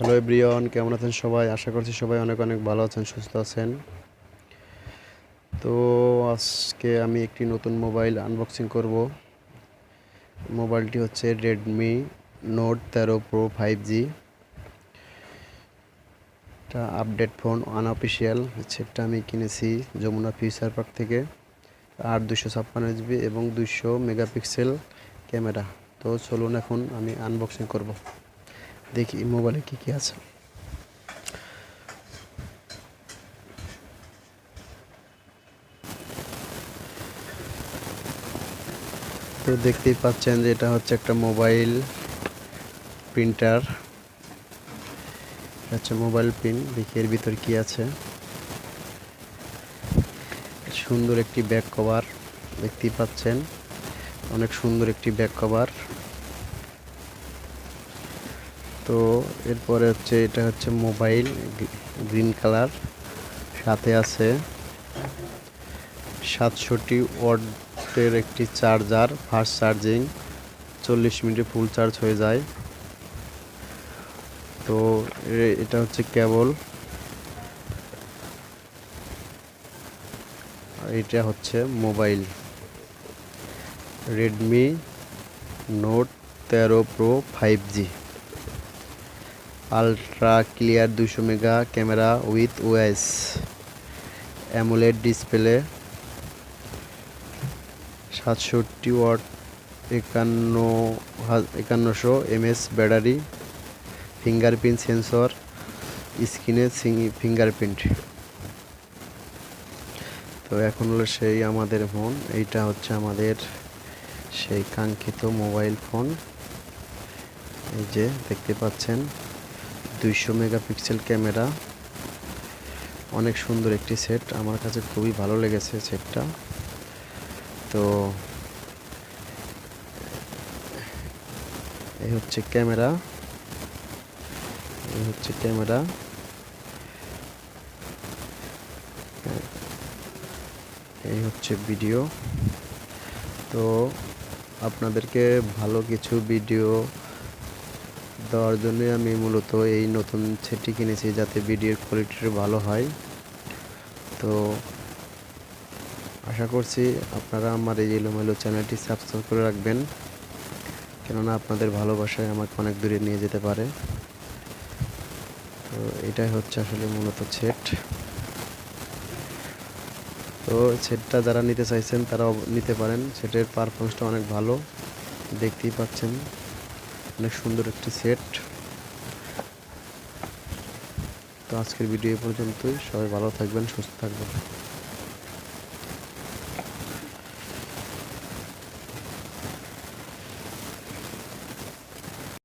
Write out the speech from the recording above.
Hello everyone, কেমন আছেন সবাই? আশা করছি সবাই অনেক অনেক ভালো আছেন, সুস্থ আছেন। তো আজকে আমি একটি নতুন মোবাইল আনবক্সিং করব। মোবাইলটি হচ্ছে রেডমি নোট তেরো প্রো ফাইভ জি এটা আপডেট ফোন আনঅফিসিয়াল সেটটা আমি কিনেছি যমুনা ফিউচার পার্ক থেকে। আর দুশো ছাপ্পান্ন জিবি এবং দুশো মেগাপিক্সেল ক্যামেরা। তো চলুন এখন আমি আনবক্সিং করব। দেখি মোবাইলে কি কি আছে? তো দেখতেই পাচ্ছেন যে এটা হচ্ছে একটা মোবাইল প্রিন্টার হচ্ছে মোবাইল পিন দেখি এর ভিতর কি আছে। সুন্দর একটি ব্যাক কভার দেখতেই পাচ্ছেন। অনেক সুন্দর একটি ব্যাক কভার তো এরপরে হচ্ছে, এটা হচ্ছে মোবাইল গ্রিন কালার। সাথে আছে সাতষট্টি ওয়াটের একটি চার্জার, ফাস্ট চার্জিং। চল্লিশ মিনিটে ফুল চার্জ হয়ে যায়। তো এটা হচ্ছে কেবল। এটা হচ্ছে মোবাইল। রেডমি নোট তেরো pro five G ultra clear দুশো mega camera with OS AMOLED display সাতষট্টি ওয়াট, একান্ন একান্নশো এমএস ব্যাটারি ফিঙ্গারপ্রিন্ট সেন্সর স্ক্রিনে ফিঙ্গারপ্রিন্ট তো এখন হলো সেই আমাদের ফোন, এইটা হচ্ছে আমাদের সেই কাঙ্ক্ষিত মোবাইল ফোন এই যে দেখতে পাচ্ছেন। দুইশো মেগাপিক্সেল ক্যামেরা। অনেক সুন্দর একটি সেট। আমার কাছে খুবই ভালো লেগেছে সেটটা। তো এই হচ্ছে ক্যামেরা। এই হচ্ছে ক্যামেরা। এই হচ্ছে ভিডিও। তো, আপনাদেরকে ভালো কিছু ভিডিও দেওয়ার জন্যই আমি মূলত এই নতুন সেটটি কিনেছি যাতে ভিডিওর কোয়ালিটিটা ভালো হয়। তো আশা করছি আপনারা আমার এই এলোমেলো চ্যানেলটি সাবস্ক্রাইব করে রাখবেন, কেননা আপনাদের ভালোবাসায় আমাকে অনেক দূরে নিয়ে যেতে পারে। তো এটাই হচ্ছে আসলে মূলত সেট। তো সেটটা যারা নিতে চাইছেন তারা নিতে পারেন, সেটের পারফরমেন্সটা অনেক ভালো, দেখতেই পাচ্ছেন। অনেক সুন্দর একটি সেট তো আজকের ভিডিও এ পর্যন্তই। সবাই ভালো থাকবেন সুস্থ থাকবেন।